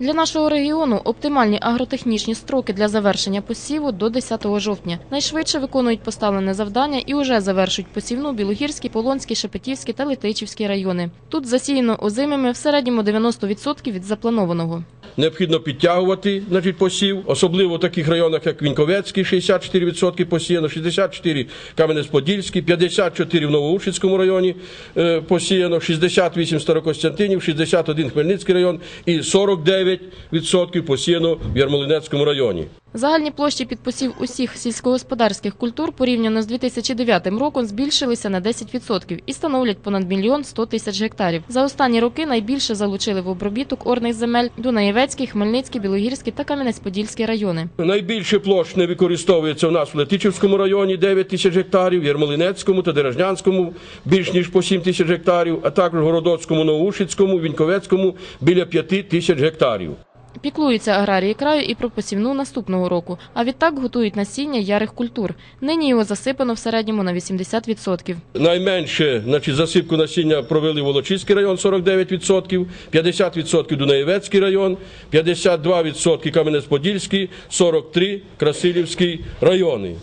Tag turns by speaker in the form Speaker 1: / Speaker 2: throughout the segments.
Speaker 1: Для нашого регіону оптимальні агротехнічні строки для завершення посіву до 10 жовтня. Найшвидше виконують поставлене завдання і уже завершують посівну Білогірський, Полонський, Шепетівський та Литичівський райони. Тут засіяно озимими в середньому 90% від запланованого.
Speaker 2: Необхідно підтягувати значить, посів, особливо в таких районах, як Віньковецький, 64% посіяно, 64 Кам'янець-Подільський, 54 в Новоушицькому районі е, посіяно, 68 Старокостянтинів, 61 Хмельницький район і 49% посіяно в Ярмолинецькому районі.
Speaker 1: Загальні площі під посів усіх сільськогосподарських культур порівняно з 2009 роком збільшилися на 10% і становлять понад мільйон 100 тисяч гектарів. За останні роки найбільше залучили в обробіток орних земель Дунаєвецький, Хмельницький, Білогірський та Кам'янець-Подільський райони.
Speaker 2: Найбільше площ не використовується в нас в Летичівському районі 9 тисяч гектарів, Ярмолинецькому та Дережнянському більш ніж по 7 тисяч гектарів, а також Городоцькому, Новоушицькому, Віньковецькому біля 5 тисяч гектарів.
Speaker 1: Піклуються аграрії краю і про посівну наступного року, а відтак готують насіння ярих культур. Нині його засипано в середньому на 80%.
Speaker 2: Найменше значить, засипку насіння провели Волочиський район 49%, 50% Дунаєвецький район, 52% Кам'янець-Подільський, 43% Красилівський райони.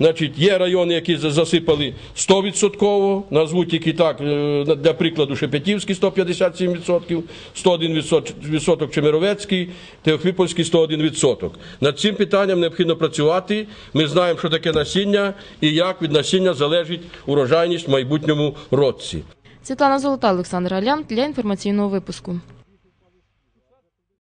Speaker 2: Значить, є райони, які за- засипали 100%, назвуть тільки так, е, для прикладу, Шепетівський 157%, 101% відсоток Чемеровецький, Теофіпольський 101%. Над цим питанням необхідно працювати. Ми знаємо, що таке насіння і як від насіння залежить урожайність в майбутньому році.
Speaker 1: Світлана Золота, Олександр Галям для інформаційного випуску.